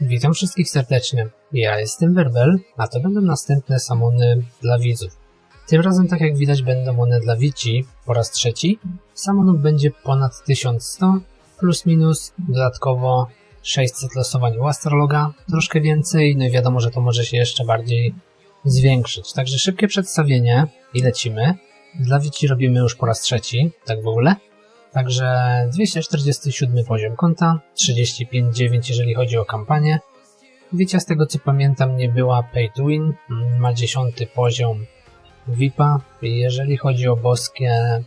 Witam wszystkich serdecznie. Ja jestem Werbel, a to będą następne samony dla widzów. Tym razem, tak jak widać, będą one dla wici po raz trzeci. Samonów będzie ponad 1100, plus minus, dodatkowo 600 losowań u Astrologa, troszkę więcej, no i wiadomo, że to może się jeszcze bardziej zwiększyć. Także szybkie przedstawienie i lecimy. Dla wici robimy już po raz trzeci, tak w ogóle. Także 247 poziom konta, 35,9 jeżeli chodzi o kampanię. Wicia z tego co pamiętam nie była pay to win, ma 10 poziom VIPa. Jeżeli chodzi o boskie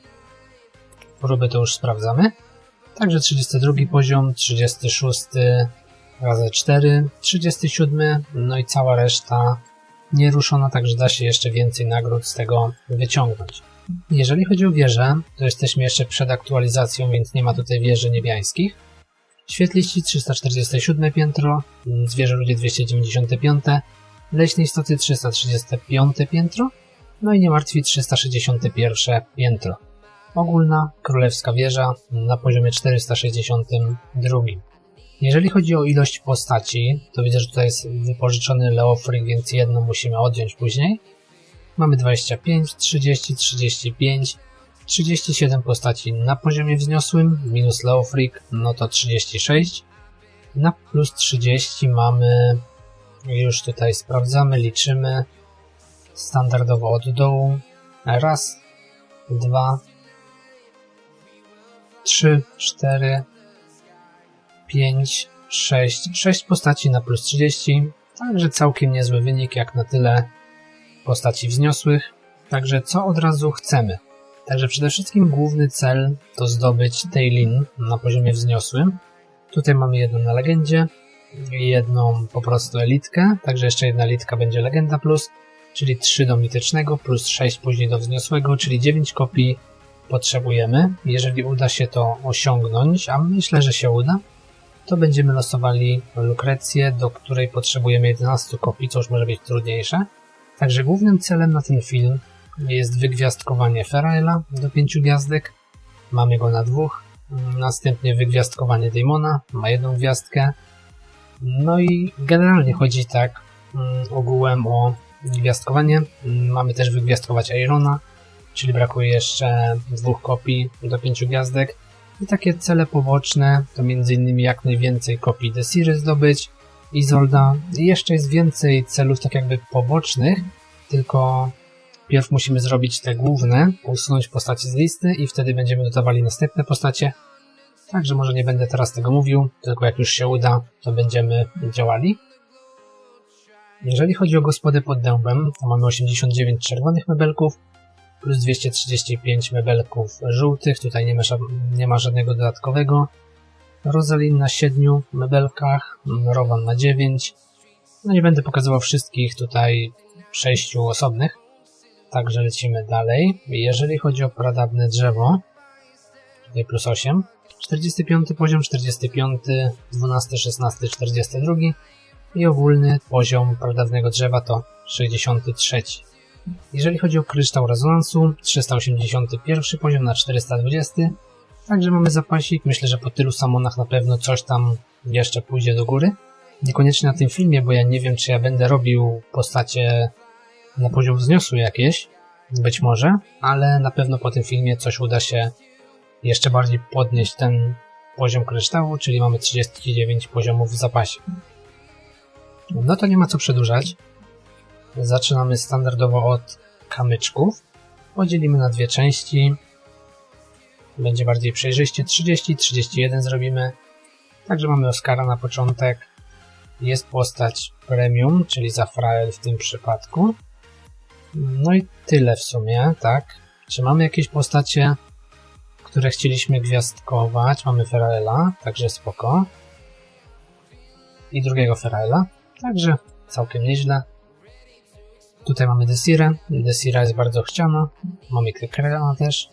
próby to już sprawdzamy. Także 32 poziom, 36 razy 4, 37, no i cała reszta nieruszona, także da się jeszcze więcej nagród z tego wyciągnąć. Jeżeli chodzi o wieże, to jesteśmy jeszcze przed aktualizacją, więc nie ma tutaj wieży niebiańskich. Świetliści 347 piętro, zwierzę ludzie 295, leśne istoty 335 piętro, no i niemartwi 361 piętro. Ogólna królewska wieża na poziomie 462. Jeżeli chodzi o ilość postaci, to widzę, że tutaj jest wypożyczony Leofric, więc jedną musimy odjąć później. Mamy 25, 30, 35, 37 postaci na poziomie wzniosłym, minus Leofric, no to 36. Na plus 30 mamy, już tutaj sprawdzamy, liczymy, standardowo od dołu. Raz, dwa, trzy, cztery, pięć, sześć. Sześć postaci na plus 30. Także całkiem niezły wynik, jak na tyle postaci wzniosłych. Także co od razu chcemy? Także przede wszystkim główny cel to zdobyć Tailin na poziomie wzniosłym. Tutaj mamy jedną na legendzie, jedną po prostu elitkę, także jeszcze jedna elitka będzie legenda plus, czyli 3 do mitycznego plus 6 później do wzniosłego, czyli 9 kopii potrzebujemy. Jeżeli uda się to osiągnąć, a myślę, że się uda, to będziemy losowali Lukrecję, do której potrzebujemy 11 kopii, co już może być trudniejsze. Także głównym celem na ten film jest wygwiazdkowanie Feraela do 5 gwiazdek. Mamy go na dwóch. Następnie wygwiazdkowanie Daemona, ma jedną gwiazdkę. No i generalnie chodzi tak mm, ogółem o gwiazdkowanie. Mamy też wygwiazdkować Irona, czyli brakuje jeszcze dwóch kopii do 5 gwiazdek. I takie cele poboczne to m.in. jak najwięcej kopii Desiry zdobyć, Izolda. Jeszcze jest więcej celów tak jakby pobocznych, tylko pierw musimy zrobić te główne, usunąć postacie z listy i wtedy będziemy dodawali następne postacie. Także może nie będę teraz tego mówił, tylko jak już się uda, to będziemy działali. Jeżeli chodzi o gospodę pod dębem, to mamy 89 czerwonych mebelków, plus 235 mebelków żółtych, tutaj nie ma, nie ma żadnego dodatkowego. Rosalin na 7 mebelkach, Rowan na 9. No nie będę pokazywał wszystkich tutaj 6 osobnych, także lecimy dalej. Jeżeli chodzi o pradawne drzewo, tutaj plus 8, 45 poziom, 45, 12, 16, 42 i ogólny poziom pradawnego drzewa to 63. Jeżeli chodzi o kryształ rezonansu, 381 poziom na 420. Także mamy zapasik. Myślę, że po tylu samonach na pewno coś tam jeszcze pójdzie do góry. Niekoniecznie na tym filmie, bo ja nie wiem, czy ja będę robił postacie na poziom wzniosły jakieś. Być może, ale na pewno po tym filmie coś uda się jeszcze bardziej podnieść ten poziom kryształu, czyli mamy 39 poziomów w zapasie. No to nie ma co przedłużać. Zaczynamy standardowo od kamyczków. Podzielimy na dwie części. Będzie bardziej przejrzyście. 30, 31 zrobimy. Także mamy Oscara na początek. Jest postać premium, czyli Zafrael w tym przypadku. No i tyle w sumie, tak? Czy mamy jakieś postacie, które chcieliśmy gwiazdkować? Mamy Feraela, także spoko. I drugiego Feraela, także całkiem nieźle. Tutaj mamy Desirę. Desira jest bardzo chciana. Mamy Kekrela też.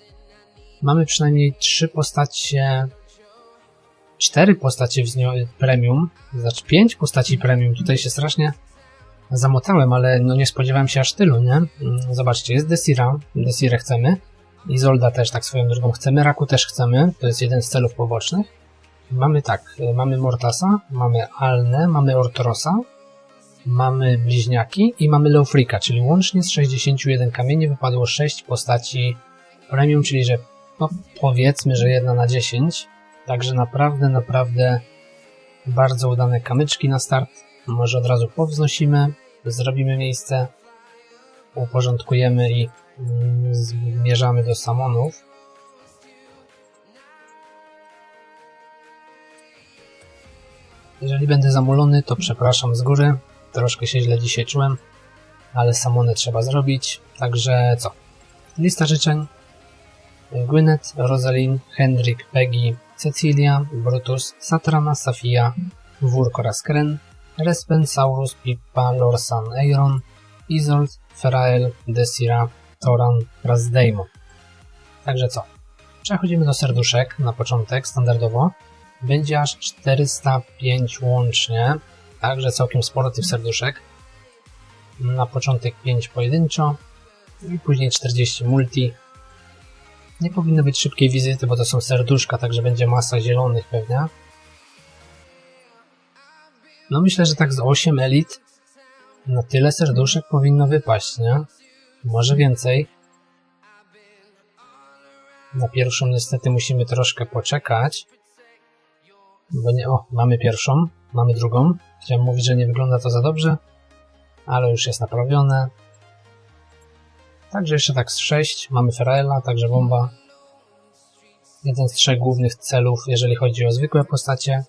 Mamy przynajmniej trzy postacie, cztery postacie w premium, znaczy pięć postaci premium. Tutaj się strasznie zamotałem, ale no nie spodziewałem się aż tylu, nie? Mm, zobaczcie, jest Desira, Desirę chcemy. Izolda też tak swoją drogą chcemy, Raku też chcemy, to jest jeden z celów pobocznych. Mamy tak, y, mamy Mortasa, mamy Alnę, mamy Ortrosa, mamy Bliźniaki i mamy Leofrika, czyli łącznie z 61 kamieni wypadło 6 postaci premium, czyli że no, powiedzmy, że 1 na 10. Także naprawdę, naprawdę bardzo udane kamyczki na start. Może od razu powznosimy, zrobimy miejsce, uporządkujemy i mm, zmierzamy do samonów. Jeżeli będę zamulony, to przepraszam z góry. Troszkę się źle dzisiaj czułem, ale samony trzeba zrobić. Także co? Lista życzeń. Gwyneth, Rosalind, Hendrik, Peggy, Cecilia, Brutus, Satrana, Safia, Wurk oraz Kren, Respensaurus, Pippa, Lorsan, Eiron, Isold, Ferael, Desira, Toran oraz Daemon. Także co? Przechodzimy do serduszek na początek, standardowo. Będzie aż 405 łącznie, także całkiem sporo tych serduszek. Na początek 5 pojedynczo i później 40 multi. Nie powinno być szybkiej wizyty, bo to są serduszka, także będzie masa zielonych pewnie. No myślę, że tak z 8 elit na tyle serduszek powinno wypaść, nie? Może więcej. Na pierwszą niestety musimy troszkę poczekać. Bo nie, o, mamy pierwszą, mamy drugą. Chciałem mówić, że nie wygląda to za dobrze, ale już jest naprawione. Także jeszcze tak z 6. Mamy Feraela, także bomba. Jeden z trzech głównych celów, jeżeli chodzi o zwykłe postacie.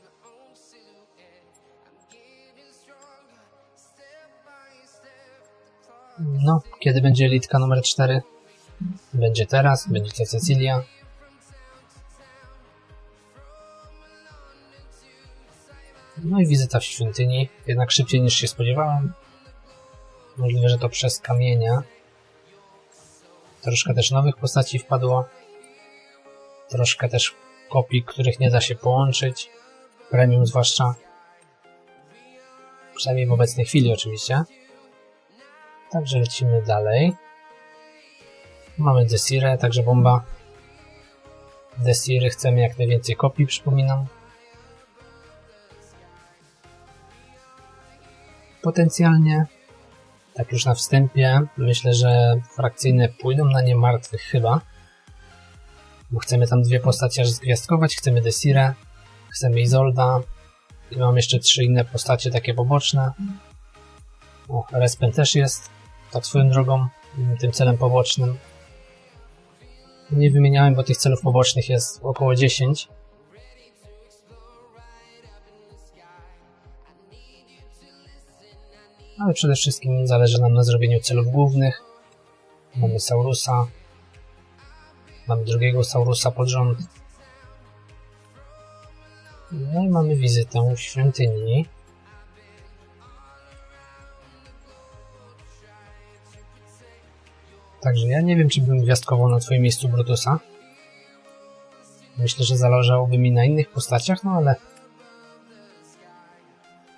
No, kiedy będzie litka numer 4? Będzie teraz, będzie to Cecilia. No i wizyta w świątyni, jednak szybciej niż się spodziewałem. Możliwe, że to przez kamienia. Troszkę też nowych postaci wpadło. Troszkę też kopii, których nie da się połączyć. Premium zwłaszcza. Przynajmniej w obecnej chwili oczywiście. Także lecimy dalej. Mamy Desire, także bomba. Desire chcemy jak najwięcej kopii, przypominam. Potencjalnie, tak już na wstępie, myślę, że frakcyjne pójdą na nie martwych chyba. Bo chcemy tam dwie postacie zgwiazdkować. Chcemy Desire, chcemy Izolda. I mam jeszcze trzy inne postacie takie poboczne. O, Respen też jest, tak swoją drogą, tym celem pobocznym. Nie wymieniałem, bo tych celów pobocznych jest około 10. ale przede wszystkim zależy nam na zrobieniu celów głównych. Mamy Saurusa, mamy drugiego Saurusa pod rząd. No i mamy wizytę w świątyni. Także ja nie wiem, czy bym gwiazdkował na twoim miejscu Brutusa. Myślę, że zależałoby mi na innych postaciach, no ale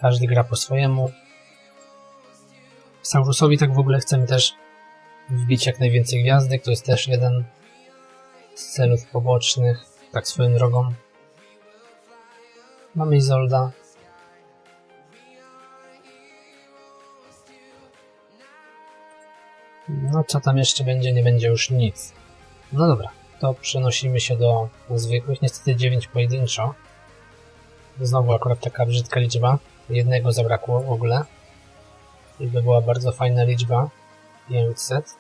każdy gra po swojemu. Saurusowi tak w ogóle chcemy też wbić jak najwięcej gwiazdek, to jest też jeden z celów pobocznych, tak swoją drogą. Mamy Izolda. No co tam jeszcze będzie, nie będzie już nic. No dobra, to przenosimy się do zwykłych, niestety 9 pojedynczo. Znowu akurat taka brzydka liczba, jednego zabrakło w ogóle. I by była bardzo fajna liczba 500.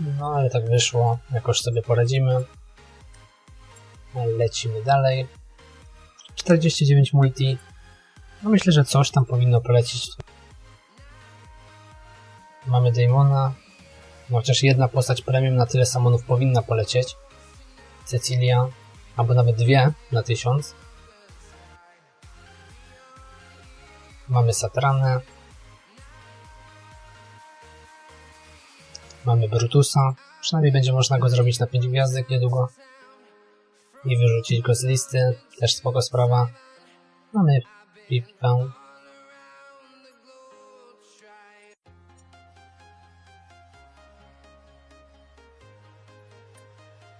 No ale tak wyszło, jakoś sobie poradzimy. Lecimy dalej. 49 multi. No myślę, że coś tam powinno polecić. Mamy Daemona. No chociaż jedna postać premium na tyle samonów powinna polecieć. Cecilia. Albo nawet dwie na 1000. Mamy Satranę. Mamy Brutusa. Przynajmniej będzie można go zrobić na 5 gwiazdek niedługo. I wyrzucić go z listy. Też spoko sprawa. Mamy Pipę.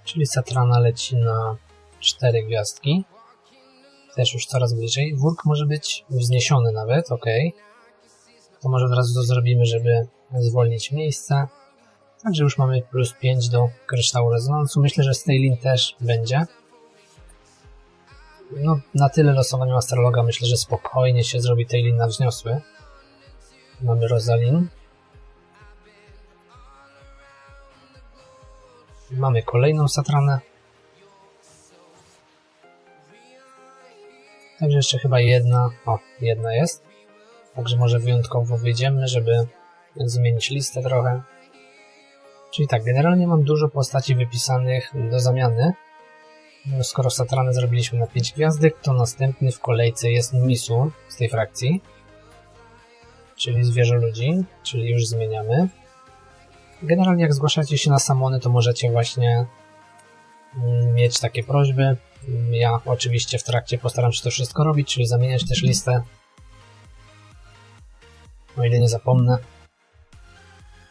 Czyli Satrana leci na cztery gwiazdki. Też już coraz bliżej. Wórk może być wzniesiony nawet, ok. To może od razu to zrobimy, żeby zwolnić miejsce. Także już mamy plus 5 do kryształu rezonansu. Myślę, że Stailin też będzie. No, na tyle losowaniu astrologa myślę, że spokojnie się zrobi Tailin na wzniosły. Mamy Rosalin. Mamy kolejną Satranę. Także jeszcze chyba jedna. O, jedna jest. Także może wyjątkowo wyjdziemy, żeby zmienić listę trochę. Czyli tak, generalnie mam dużo postaci wypisanych do zamiany. No, skoro Satranę zrobiliśmy na 5 gwiazdek, to następny w kolejce jest Misu z tej frakcji. Czyli zwierzę ludzi, czyli już zmieniamy. Generalnie jak zgłaszacie się na samony, to możecie właśnie mieć takie prośby. Ja oczywiście w trakcie postaram się to wszystko robić, czyli zamieniać też listę. O ile nie zapomnę.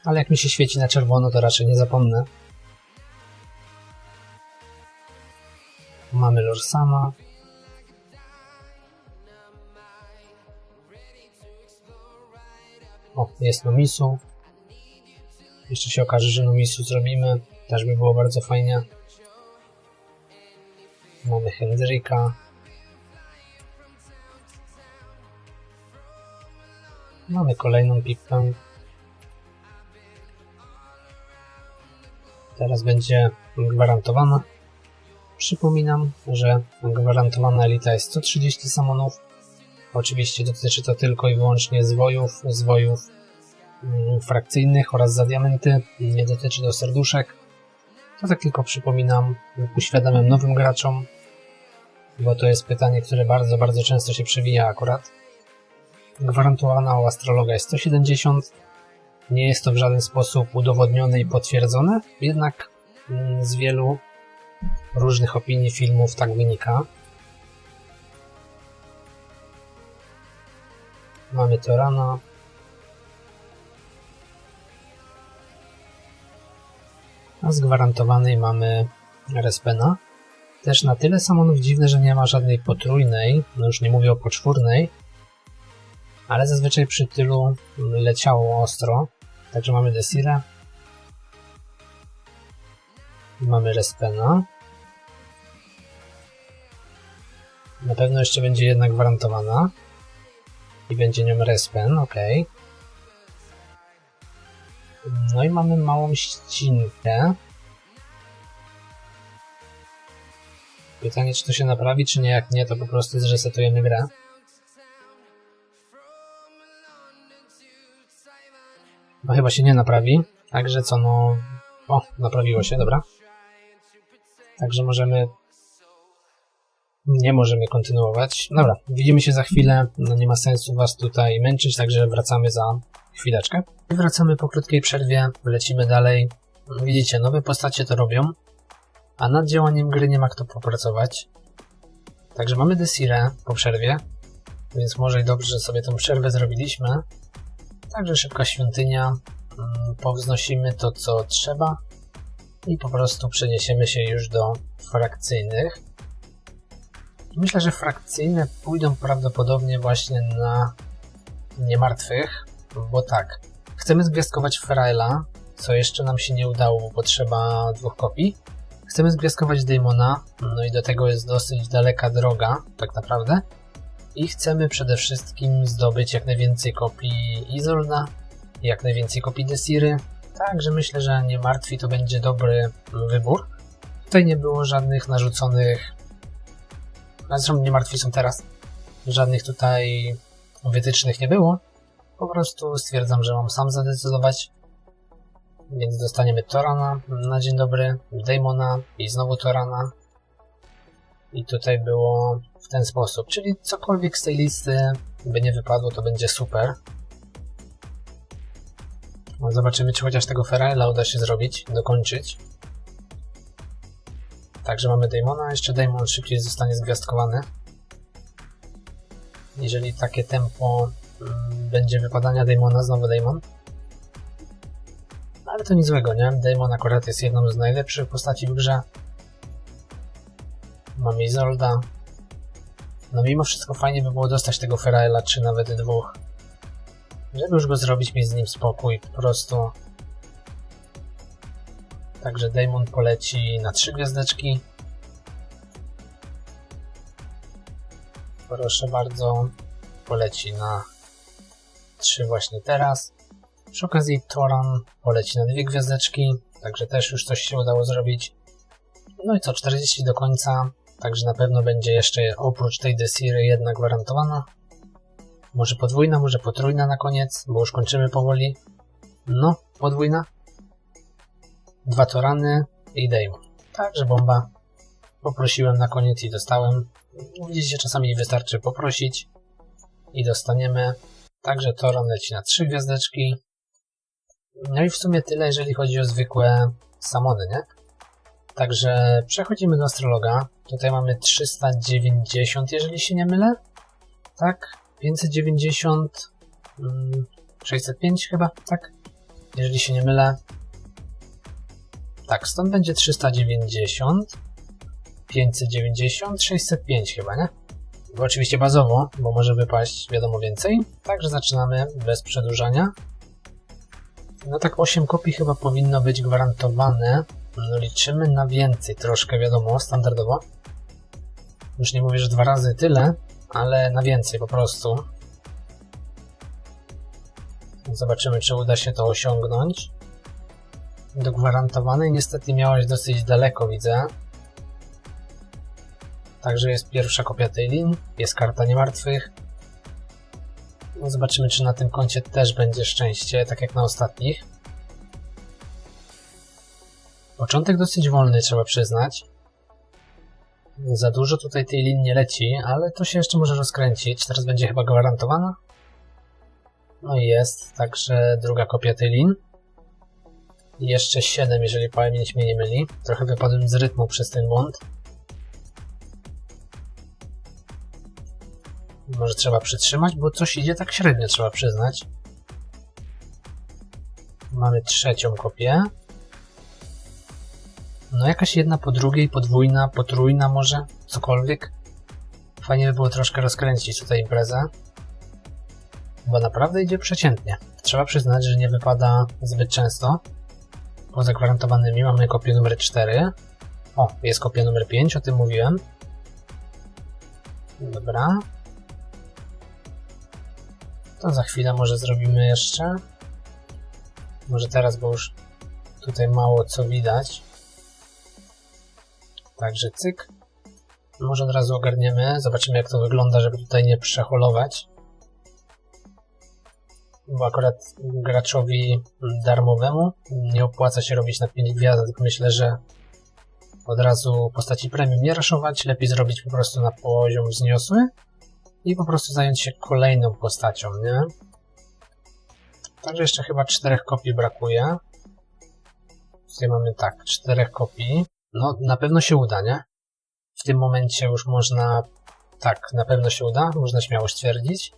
Ale jak mi się świeci na czerwono, to raczej nie zapomnę. Mamy Lorsama. O, jest Nomisu. Jeszcze się okaże, że Nomisu zrobimy. Też by było bardzo fajnie. Mamy Hendrika. Mamy kolejną pippę. Teraz będzie gwarantowana. Przypominam, że gwarantowana elita jest 130 samonów. Oczywiście dotyczy to tylko i wyłącznie zwojów, zwojów mm, frakcyjnych oraz za diamenty. Nie dotyczy to serduszek. To tak tylko przypominam, uświadamiam nowym graczom, bo to jest pytanie, które bardzo, bardzo często się przewija akurat. Gwarantowana u astrologa jest 170. Nie jest to w żaden sposób udowodnione i potwierdzone, jednak mm, z wielu różnych opinii filmów tak wynika. Mamy Torana. A z gwarantowanej mamy Respena. Też na tyle samonów dziwne, że nie ma żadnej potrójnej, no już nie mówię o poczwórnej, ale zazwyczaj przy tylu leciało ostro. Także mamy Desire, mamy Respena. Na pewno jeszcze będzie jedna gwarantowana. I będzie nią Respen, ok. No i mamy małą ścinkę. Pytanie, czy to się naprawi, czy nie. Jak nie, to po prostu zresetujemy grę. No chyba się nie naprawi. Także co, no... O, naprawiło się, dobra. Także możemy nie możemy kontynuować. Dobra, widzimy się za chwilę. No nie ma sensu Was tutaj męczyć, także wracamy za chwileczkę. Wracamy po krótkiej przerwie, lecimy dalej. Widzicie, nowe postacie to robią, a nad działaniem gry nie ma kto popracować. Także mamy Desire po przerwie, więc może i dobrze, że sobie tą przerwę zrobiliśmy. Także szybka świątynia, mm, powznosimy to co trzeba i po prostu przeniesiemy się już do frakcyjnych. Myślę, że frakcyjne pójdą prawdopodobnie właśnie na niemartwych, bo tak, chcemy zgwiazdkować Feraila, co jeszcze nam się nie udało, bo potrzeba dwóch kopii. Chcemy zgwiazdkować Daemona, no i do tego jest dosyć daleka droga, tak naprawdę. I chcemy przede wszystkim zdobyć jak najwięcej kopii Izolda, jak najwięcej kopii Desiry. Także myślę, że nie martwi to będzie dobry wybór. Tutaj nie było żadnych narzuconych Zresztą nie martwi są teraz. Żadnych tutaj wytycznych nie było. Po prostu stwierdzam, że mam sam zadecydować. Więc dostaniemy Torana na dzień dobry, Daemona i znowu Torana. I tutaj było w ten sposób. Czyli cokolwiek z tej listy by nie wypadło, to będzie super. No, zobaczymy, czy chociaż tego Feraela uda się zrobić, dokończyć. Także mamy Daemona, jeszcze Daemon szybciej zostanie zgwiazdkowany. Jeżeli takie tempo mm, będzie wypadania Daemona, znowu Daemon. Ale to nic złego, nie? Daemon akurat jest jedną z najlepszych postaci w grze. mamy Izolda. No mimo wszystko fajnie by było dostać tego Feraela, czy nawet dwóch. Żeby już go zrobić, mieć z nim spokój, po prostu. Także Damon poleci na trzy gwiazdeczki. Proszę bardzo, poleci na trzy właśnie teraz. Przy okazji Toran poleci na dwie gwiazdeczki, także też już coś się udało zrobić. No i co, 40 do końca, także na pewno będzie jeszcze oprócz tej Desiry jedna gwarantowana. Może podwójna, może potrójna na koniec, bo już kończymy powoli. No, podwójna. Dwa Torany i Daemon. Także bomba. Poprosiłem na koniec i dostałem. Widzicie, czasami wystarczy poprosić i dostaniemy. Także Toran leci na trzy gwiazdeczki. No i w sumie tyle, jeżeli chodzi o zwykłe samony, nie? Także przechodzimy do astrologa. Tutaj mamy 390, jeżeli się nie mylę. Tak, 590, 605 chyba, tak? Jeżeli się nie mylę. Tak, stąd będzie 390, 590, 605 chyba, nie? Bo oczywiście bazowo, bo może wypaść wiadomo więcej. Także zaczynamy bez przedłużania. No tak 8 kopii chyba powinno być gwarantowane. No liczymy na więcej, troszkę wiadomo, standardowo. Już nie mówię, że dwa razy tyle, ale na więcej po prostu. Zobaczymy, czy uda się to osiągnąć. Do gwarantowanej niestety miałaś dosyć daleko, widzę. Także jest pierwsza kopia tej linii, jest karta niemartwych. No zobaczymy, czy na tym koncie też będzie szczęście, tak jak na ostatnich. Początek dosyć wolny, trzeba przyznać. Za dużo tutaj tej linii nie leci, ale to się jeszcze może rozkręcić. Teraz będzie chyba gwarantowana. No i jest, także druga kopia tej linii. I jeszcze 7, jeżeli pamięć mnie nie myli. Trochę wypadłem z rytmu przez ten błąd. Może trzeba przytrzymać, bo coś idzie tak średnio, trzeba przyznać. Mamy trzecią kopię. No jakaś jedna po drugiej, podwójna, potrójna może, cokolwiek. Fajnie by było troszkę rozkręcić tutaj imprezę. Bo naprawdę idzie przeciętnie. Trzeba przyznać, że nie wypada zbyt często. Poza gwarantowanymi mamy kopię numer 4. O, jest kopia numer 5, o tym mówiłem. Dobra. To za chwilę może zrobimy jeszcze. Może teraz, bo już tutaj mało co widać. Także cyk. Może od razu ogarniemy. Zobaczymy jak to wygląda, żeby tutaj nie przeholować. Bo akurat graczowi darmowemu nie opłaca się robić na 5 gwiazdek. Myślę, że od razu postaci premium nie raszować. Lepiej zrobić po prostu na poziom wzniosły i po prostu zająć się kolejną postacią, nie? Także jeszcze chyba czterech kopii brakuje. Tutaj mamy tak, czterech kopii. No, na pewno się uda, nie? W tym momencie już można... Tak, na pewno się uda, można śmiało stwierdzić.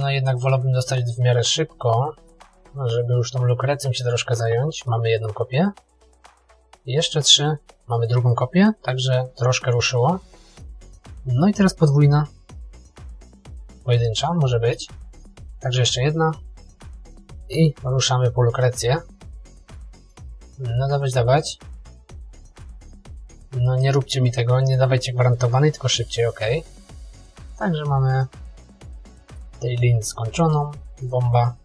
No jednak wolałbym dostać w miarę szybko, żeby już tą lukrecją się troszkę zająć. Mamy jedną kopię. Jeszcze trzy. Mamy drugą kopię, także troszkę ruszyło. No i teraz podwójna. Pojedyncza może być. Także jeszcze jedna. I ruszamy po lukrecję. No dawać, dawać. No nie róbcie mi tego, nie dawajcie gwarantowanej, tylko szybciej, ok. Także mamy tej linii skończoną, bomba.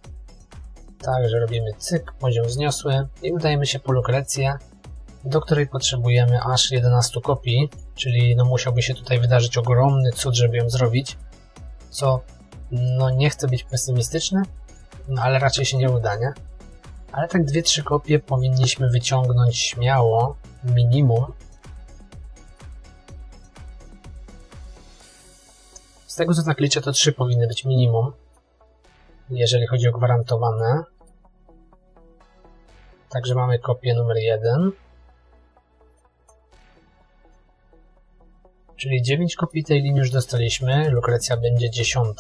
Także robimy cyk, poziom wzniosły i udajemy się po lukrecję, do której potrzebujemy aż 11 kopii, czyli no musiałby się tutaj wydarzyć ogromny cud, żeby ją zrobić, co no nie chcę być pesymistyczny, no ale raczej się nie uda, nie? Ale tak 2-3 kopie powinniśmy wyciągnąć śmiało, minimum, Z tego co tak liczę, to 3 powinny być minimum, jeżeli chodzi o gwarantowane. Także mamy kopię numer 1. Czyli 9 kopii tej linii już dostaliśmy, lukrecja będzie 10.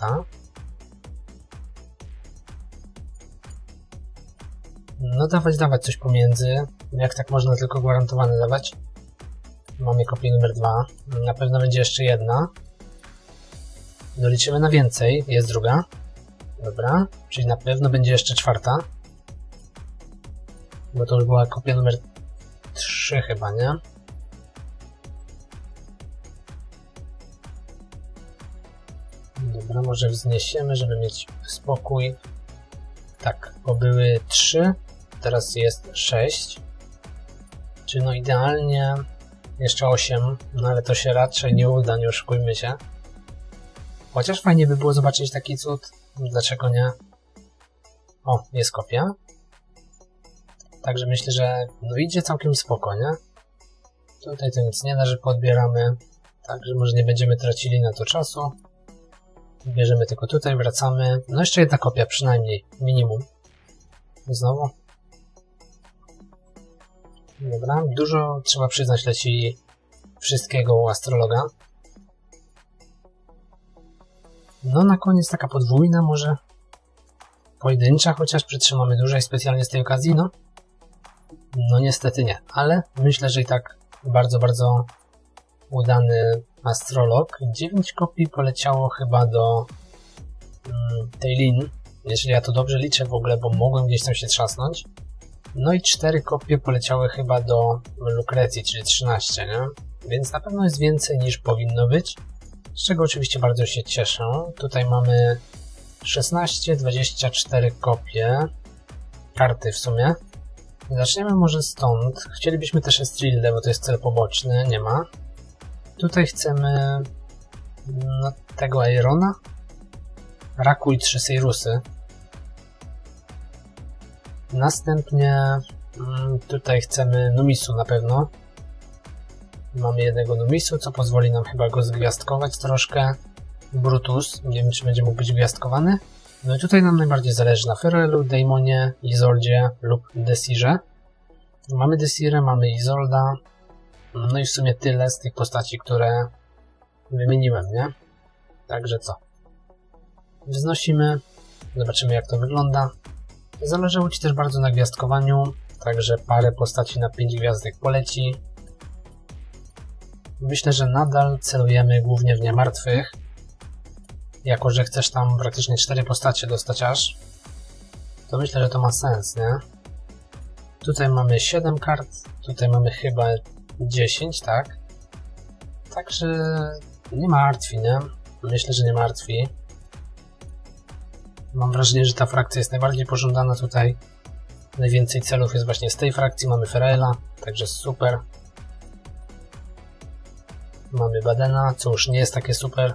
No dawać, dawać coś pomiędzy. Jak tak można tylko gwarantowane dawać? Mamy kopię numer dwa. Na pewno będzie jeszcze jedna. Doliczymy na więcej. Jest druga. Dobra. Czyli na pewno będzie jeszcze czwarta. Bo to już była kopia numer 3 chyba, nie? Może wzniesiemy, żeby mieć spokój. Tak, bo były 3, teraz jest 6. Czyli no idealnie jeszcze 8, no ale to się raczej nie uda, nie oszukujmy się. Chociaż fajnie by było zobaczyć taki cud. Dlaczego nie? O, jest kopia. Także myślę, że no idzie całkiem spoko, nie? Tutaj to nic nie da, że podbieramy. Także może nie będziemy tracili na to czasu. Bierzemy tylko tutaj, wracamy. No jeszcze jedna kopia przynajmniej, minimum. Znowu. Dobra, dużo trzeba przyznać leci wszystkiego u astrologa. No na koniec taka podwójna może. Pojedyncza, chociaż przytrzymamy dłużej specjalnie z tej okazji, no. No niestety nie, ale myślę, że i tak bardzo, bardzo udany astrolog. 9 kopii poleciało chyba do mm, tej lin, jeżeli ja to dobrze liczę w ogóle, bo mogłem gdzieś tam się trzasnąć. No i 4 kopie poleciały chyba do Lukrecji, czyli 13, nie? Więc na pewno jest więcej niż powinno być, z czego oczywiście bardzo się cieszę. Tutaj mamy 16, 24 kopie, karty w sumie. Zaczniemy może stąd. Chcielibyśmy też Estrildę, bo to jest cel poboczny, nie ma. Tutaj chcemy no, tego Irona. Raku i trzy Seirusy. Następnie mm, tutaj chcemy Numisu na pewno. Mamy jednego Numisu, co pozwoli nam chyba go zgwiazdkować troszkę. Brutus, nie wiem czy będzie mógł być gwiazdkowany. No i tutaj nam najbardziej zależy na Ferelu, Daemonie, Izoldzie lub Desirze. Mamy Desirę, mamy Izolda. No i w sumie tyle z tych postaci, które wymieniłem, nie? Także co? Wznosimy, zobaczymy jak to wygląda. Zależało Ci też bardzo na gwiazdkowaniu, także parę postaci na 5 gwiazdek poleci. Myślę, że nadal celujemy głównie w niemartwych, jako że chcesz tam praktycznie 4 postacie dostać aż, to myślę, że to ma sens, nie? Tutaj mamy 7 kart, tutaj mamy chyba 10, tak? Także nie martwi, nie? Myślę, że nie martwi. Mam wrażenie, że ta frakcja jest najbardziej pożądana tutaj. Najwięcej celów jest właśnie z tej frakcji. Mamy Ferela, także super. Mamy Badena, co już nie jest takie super.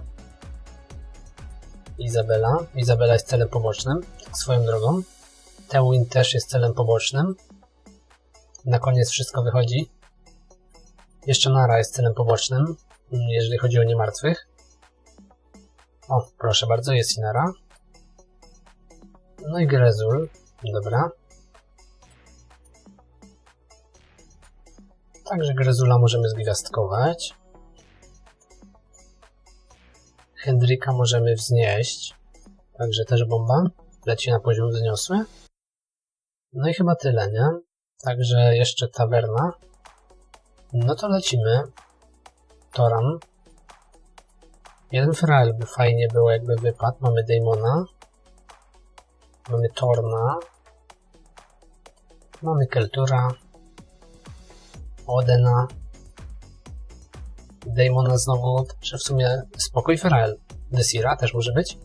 Izabela. Izabela jest celem pobocznym, tak swoją drogą. Tewin też jest celem pobocznym. Na koniec wszystko wychodzi. Jeszcze Nara jest celem pobocznym, jeżeli chodzi o niemartwych. O, proszę bardzo, jest Inara. No i Grezul. Dobra. Także Grezula możemy zgwiazdkować. Hendrika możemy wznieść. Także też bomba. Leci na poziom wzniosły. No i chyba tyle, nie? Także jeszcze tawerna. No to lecimy. Toran. Jeden Frael by fajnie było jakby wypadł. Mamy Daemona. Mamy Torna. Mamy Keltura. Odena. Daemona znowu, że w sumie spokój Ferael. Desira też może być.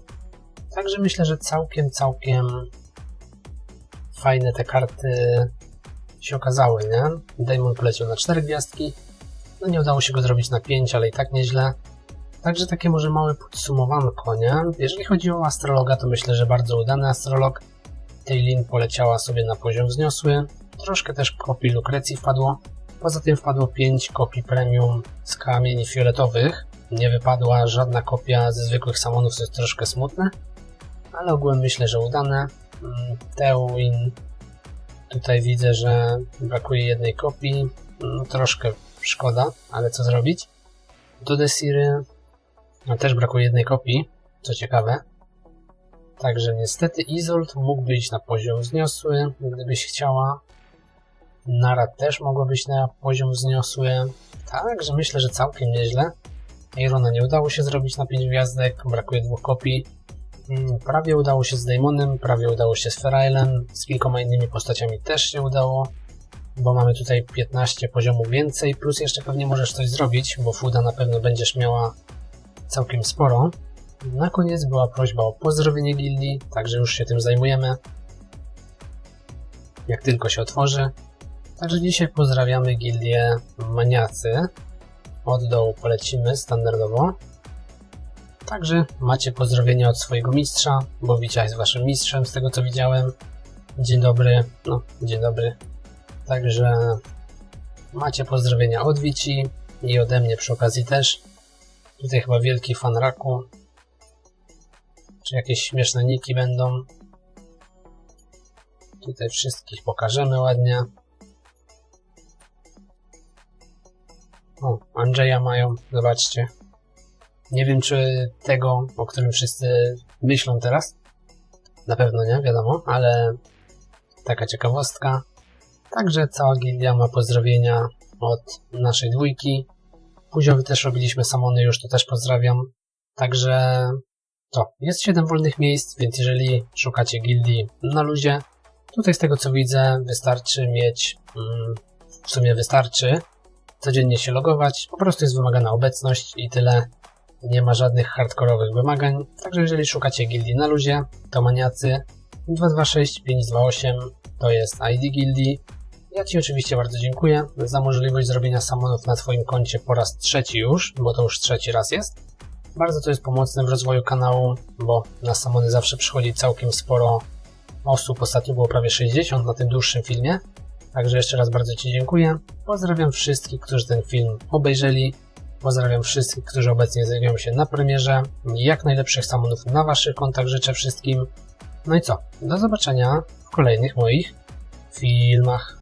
Także myślę, że całkiem, całkiem fajne te karty się okazały, nie? Damon poleciał na 4 gwiazdki. No nie udało się go zrobić na 5, ale i tak nieźle. Także takie może małe podsumowanko, nie? Jeżeli chodzi o astrologa, to myślę, że bardzo udany astrolog. Taylin poleciała sobie na poziom wzniosły. Troszkę też kopii Lukrecji wpadło. Poza tym wpadło 5 kopii premium z kamieni fioletowych. Nie wypadła żadna kopia ze zwykłych samonów, co jest troszkę smutne. Ale ogółem myślę, że udane. Mm, Tewin Tutaj widzę, że brakuje jednej kopii. No, troszkę szkoda, ale co zrobić? Do Desiry no, też brakuje jednej kopii, co ciekawe. Także niestety Izolt mógłby iść na poziom wzniosły, gdybyś chciała. Nara też mogło być na poziom wzniosły. Także myślę, że całkiem nieźle. Irona nie udało się zrobić na 5 gwiazdek, brakuje dwóch kopii. Mm, Prawie udało się z Daemonem, prawie udało się z Ferailem, z kilkoma innymi postaciami też się udało, bo mamy tutaj 15 poziomów więcej, plus jeszcze pewnie możesz coś zrobić, bo Fuda na pewno będziesz miała całkiem sporo. Na koniec była prośba o pozdrowienie gildii, także już się tym zajmujemy. Jak tylko się otworzy. Także dzisiaj pozdrawiamy gildię Maniacy. Od dołu polecimy standardowo. Także macie pozdrowienia od swojego mistrza, bo Wicia jest waszym mistrzem z tego co widziałem. Dzień dobry, no dzień dobry. Także macie pozdrowienia od Wici i ode mnie przy okazji też. Tutaj chyba wielki fan raku. Czy jakieś śmieszne niki będą. Tutaj wszystkich pokażemy ładnie. O, Andrzeja mają, zobaczcie. Nie wiem, czy tego, o którym wszyscy myślą teraz. Na pewno nie, wiadomo, ale taka ciekawostka. Także cała gildia ma pozdrowienia od naszej dwójki. Później też robiliśmy samony, już to też pozdrawiam. Także to, jest 7 wolnych miejsc, więc jeżeli szukacie gildii na luzie, tutaj z tego co widzę wystarczy mieć, mm, w sumie wystarczy codziennie się logować, po prostu jest wymagana obecność i tyle. Nie ma żadnych hardkorowych wymagań, także jeżeli szukacie gildii na luzie, to maniacy 226 528 to jest ID gildii. Ja Ci oczywiście bardzo dziękuję za możliwość zrobienia samonów na Twoim koncie po raz trzeci już, bo to już trzeci raz jest. Bardzo to jest pomocne w rozwoju kanału, bo na samony zawsze przychodzi całkiem sporo osób. Ostatnio było prawie 60 na tym dłuższym filmie. Także jeszcze raz bardzo Ci dziękuję. Pozdrawiam wszystkich, którzy ten film obejrzeli. Pozdrawiam wszystkich, którzy obecnie znajdują się na premierze. Jak najlepszych samonów na Waszych kontach życzę wszystkim. No i co? Do zobaczenia w kolejnych moich filmach.